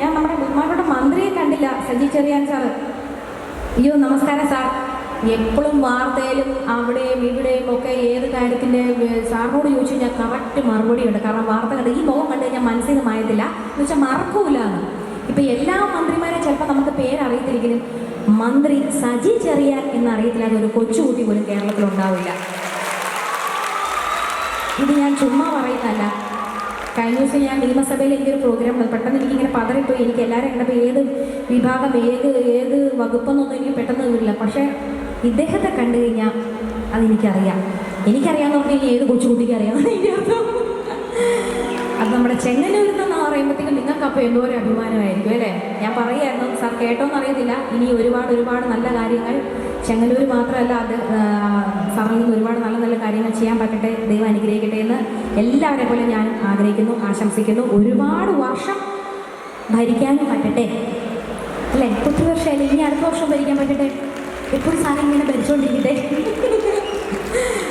ഞാൻ നമ്മുടെ ബഹുമാനപ്പെട്ട മന്ത്രിയെ കണ്ടില്ല സജി ചെറിയാൻ സാറ്. അയ്യോ നമസ്കാരം സാർ. എപ്പോഴും വാർത്തയിലും അവിടെയും ഇവിടെയും ഒക്കെ ഏത് കാര്യത്തിന്റെ സാറിനോട് ചോദിച്ചു ഞാൻ കറക്റ്റ് മറുപടി ഉണ്ട്. കാരണം വാർത്ത കണ്ട് ഈ മുഖം കണ്ട് ഞാൻ മനസ്സിൽ നിന്ന് മായത്തില്ല. എന്ന് വെച്ചാൽ മറക്കൂല എന്ന്. ഇപ്പം എല്ലാ മന്ത്രിമാരെ ചിലപ്പോൾ നമുക്ക് പേരറിയത്തില്ലെങ്കിലും മന്ത്രി സജി ചെറിയാൻ എന്നറിയത്തില്ലാതെ ഒരു കൊച്ചുകുട്ടി പോലും കേരളത്തിൽ ഉണ്ടാവില്ല ഇത് ഞാൻ ചുമ്മാ പറയുന്നതല്ല. കഴിഞ്ഞ ദിവസം ഞാൻ നിയമസഭയിൽ എനിക്കൊരു പ്രോഗ്രാം വന്നു. പെട്ടെന്ന് എനിക്കിങ്ങനെ പതറിപ്പോയി. എനിക്ക് എല്ലാവരും കണ്ടപ്പോൾ ഏത് വിഭാഗം ഏത് ഏത് വകുപ്പെന്നൊന്നും എനിക്ക് പെട്ടെന്ന് വരില്ല പക്ഷേ ഇദ്ദേഹത്തെ കണ്ടു കഴിഞ്ഞാൽ അതെനിക്കറിയാം. എനിക്കറിയാമെന്ന് പറഞ്ഞാൽ ഇനി ഏത് കൊച്ചുകുട്ടിക്ക് എനിക്കറിയാം അത് നമ്മുടെ ചെങ്ങന്നൂരിൽ നിന്ന് പറയുമ്പോഴത്തേക്കും നിങ്ങൾക്ക് അപ്പോൾ എന്തോ ഒരു അഭിമാനമായിരിക്കും അല്ലേ? ഞാൻ പറയായിരുന്നു സാർ കേട്ടോന്ന് അറിയത്തില്ല. ഇനി ഒരുപാട് ഒരുപാട് നല്ല കാര്യങ്ങൾ ചെങ്ങന്നൂർ മാത്രമല്ല അത് ആ, സാറിൽ നിന്ന് ഒരുപാട് നല്ല നല്ല കാര്യങ്ങൾ ചെയ്യാൻ പറ്റട്ടെ ദൈവം അനുഗ്രഹിക്കട്ടെ എന്ന് എല്ലാവരെ പോലെ ഞാൻ ആഗ്രഹിക്കുന്നു ആശംസിക്കുന്നു. ഒരുപാട് വർഷം ഭരിക്കാനും പറ്റട്ടെ അല്ലേ? ഒത്തിരി വർഷമായില്ലേ ഇനി അടുത്ത വർഷം ഭരിക്കാൻ പറ്റട്ടെ? എപ്പോഴും ഇങ്ങനെ ഭരിച്ചുകൊണ്ടിരിക്കട്ടെ